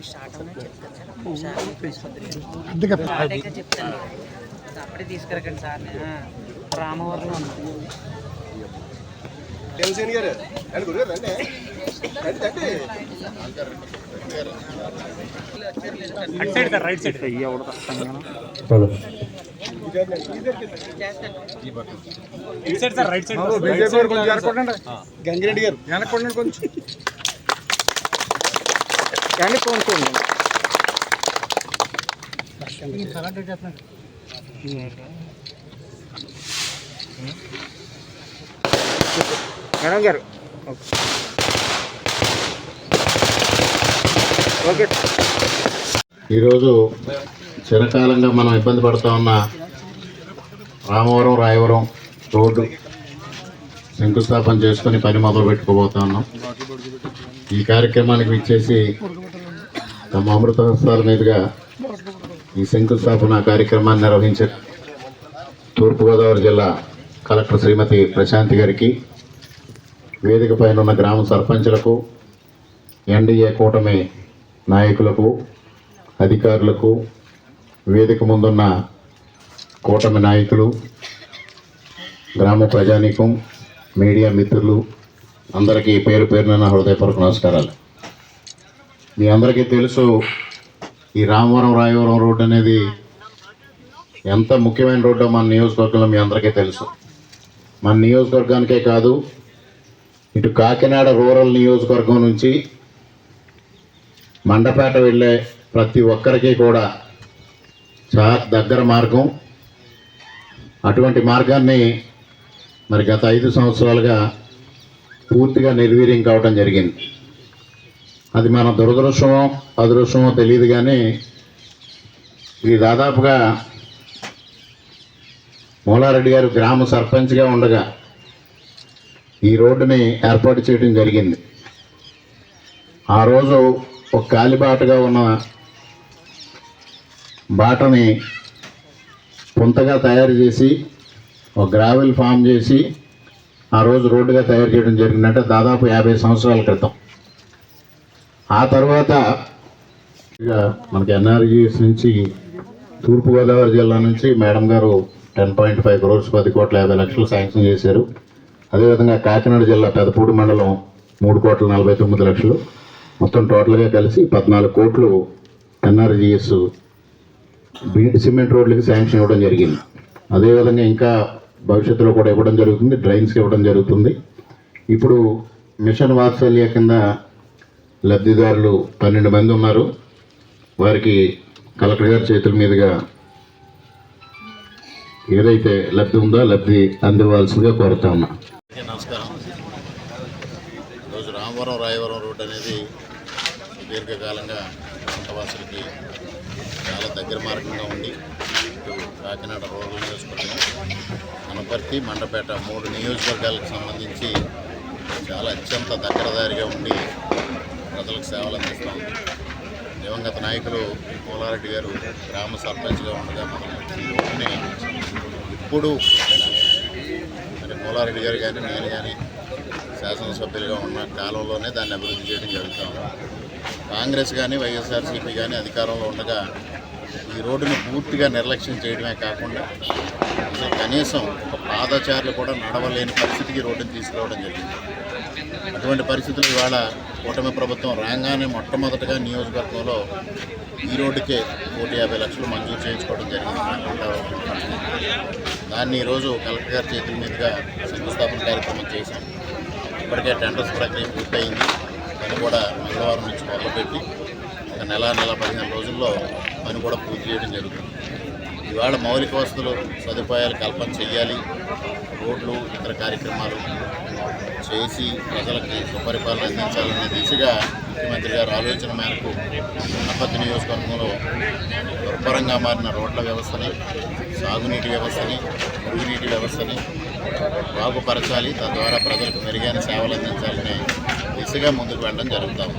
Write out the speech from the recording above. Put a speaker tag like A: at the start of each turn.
A: నేను స్టార్ట్ అవునా? చెప్తాను సార్. స్టార్ట్ చెప్తాను. అప్పుడే తీసుకురకండి సార్ రామవరంలో ఉన్నాను
B: టెన్షన్ గారు. అని గురువు రండి. రండి రండి. గంగిరెడ్డి గారు. వెనక్కొండండి కొంచెం.
C: మేడం గారు ఓకే.
D: ఈరోజు చిరకాలంగా మనం ఇబ్బంది పడుతూ ఉన్న రామవరం రాయవరం రోడ్డు శంకుస్థాపన చేసుకొని పని మొదలు పెట్టుకోబోతా ఉన్నాం. ఈ కార్యక్రమానికి ఇచ్చేసి తమ అమృత హస్తాల మీదుగా ఈ శంకుస్థాపన కార్యక్రమాన్ని నిర్వహించే తూర్పుగోదావరి జిల్లా కలెక్టర్ శ్రీమతి ప్రశాంతి గారికి వేదిక పైన ఉన్న గ్రామ సర్పంచులకు ఎన్డీఏ కూటమి నాయకులకు అధికారులకు వేదిక ముందున్న కూటమి నాయకులు గ్రామ ప్రజానీకం మీడియా మిత్రులు అందరికీ పేరు పేరున హృదయపూర్వక నమస్కారాలు. మీ అందరికీ తెలుసు ఈ రామవరం రాయవరం రోడ్డు అనేది ఎంత ముఖ్యమైన రోడ్డో మన నియోజకవర్గంలో మీ అందరికీ తెలుసు. మన నియోజకవర్గానికే కాదు ఇటు కాకినాడ రూరల్ నియోజకవర్గం నుంచి మండపేట వెళ్ళే ప్రతి ఒక్కరికి కూడా చాలా దగ్గర మార్గం. అటువంటి మార్గాన్ని మరి గత ఐదు సంవత్సరాలుగా పూర్తిగా నిర్వీర్యం కావడం జరిగింది. అది మన దురదృష్టమో అదృష్టమో తెలియదు కానీ ఇది దాదాపుగా మూలారెడ్డి గారు గ్రామ సర్పంచ్గా ఉండగా ఈ రోడ్డుని ఏర్పాటు చేయడం జరిగింది. ఆ రోజు ఒక కాలిబాటగా ఉన్న బాటని పుంతగా తయారు చేసి ఒక గ్రావెల్ ఫామ్ చేసి ఆ రోజు రోడ్డుగా తయారు చేయడం జరిగిందంటే దాదాపు యాభై సంవత్సరాల క్రితం. ఆ తర్వాత ఇక మనకి ఎన్ఆర్జీఎస్ నుంచి తూర్పుగోదావరి జిల్లా నుంచి మేడం గారు టెన్ పాయింట్ ఫైవ్ క్రోర్స్ పది కోట్ల యాభై లక్షలు శాంక్షన్ చేశారు. అదేవిధంగా కాకినాడ జిల్లా పెదపూడి మండలం మూడు కోట్ల నలభై తొమ్మిది లక్షలు. మొత్తం టోటల్గా కలిసి పద్నాలుగు కోట్లు ఎన్ఆర్జీఎస్ సిమెంట్ రోడ్లకి శాంక్షన్ ఇవ్వడం జరిగింది. అదేవిధంగా ఇంకా భవిష్యత్తులో కూడా ఇవ్వడం జరుగుతుంది డ్రైన్స్కి ఇవ్వడం జరుగుతుంది. ఇప్పుడు మిషన్ వాత్సల్య కింద లబ్ధిదారులు పన్నెండు మంది ఉన్నారు. వారికి కలెక్టర్ గారి చేతుల మీదుగా ఏదైతే లబ్ధి ఉందో లబ్ధి అందివ్వాల్సిందిగా కోరుతా ఉన్నా. నమస్కారం. ఈరోజు రామవరం రాయవరం రోడ్ అనేది దీర్ఘకాలంగా ప్రాంతవాసులకి చాలా దగ్గర మార్గంగా ఉండి కాకినాడ రోడ్లు నియోజకవర్గం అనపర్తి మండపేట మూడు నియోజకవర్గాలకు సంబంధించి చాలా అత్యంత దగ్గరదారిగా ఉండి ప్రజలకు సేవలు అందిస్తూ. ఉంది దివంగత నాయకులు కోలారెడ్డి గారు గ్రామ సర్పంచ్గా ఉండగా మనం ఇప్పుడు మరి కోలారెడ్డి గారు కానీ నేను కానీ శాసనసభ్యులుగా ఉన్న కాలంలోనే దాన్ని అభివృద్ధి చేయడం జరుగుతాం కాంగ్రెస్ కానీ వైఎస్ఆర్సీపీ కానీ అధికారంలో ఉండగా ఈ రోడ్డును పూర్తిగా నిర్లక్ష్యం చేయడమే కాకుండా కనీసం ఒక పాదచారులు కూడా నడవలేని పరిస్థితికి రోడ్డును తీసుకురావడం జరిగింది. అటువంటి పరిస్థితులు ఇవాళ కూటమి ప్రభుత్వం రాగానే మొట్టమొదటిగా నియోజకవర్గంలో ఈ రోడ్డుకే కోటి యాభై లక్షలు మంజూరు చేయించుకోవడం జరిగింది. దాన్ని ఈరోజు కలెక్టర్ గారి చేతుల మీదుగా శంకుస్థాపన కార్యక్రమం చేశాం. ఇప్పటికే టెండర్స్ ప్రక్రియ పూర్తయింది. పని కూడా మంగళవారం నుంచి మొదలుపెట్టి ఒక నెల నెల పదిహేను రోజుల్లో పని కూడా పూర్తి చేయడం జరుగుతుంది. ఇవాళ మౌలిక వసతులు సదుపాయాలు కల్పన చేయాలి రోడ్లు ఇతర కార్యక్రమాలు చేసి ప్రజలకి సుపరిపాలన అందించాలనే దిశగా ముఖ్యమంత్రి గారు ఆలోచన మేరకు అనపత్తి నియోజకవర్గంలో దుర్భరంగా మారిన రోడ్ల వ్యవస్థని సాగునీటి వ్యవస్థని మురుగునీటి వ్యవస్థని బాగుపరచాలి. తద్వారా ప్రజలకు మెరుగైన సేవలు అందించాలనే దిశగా ముందుకు వెళ్ళడం జరుగుతాం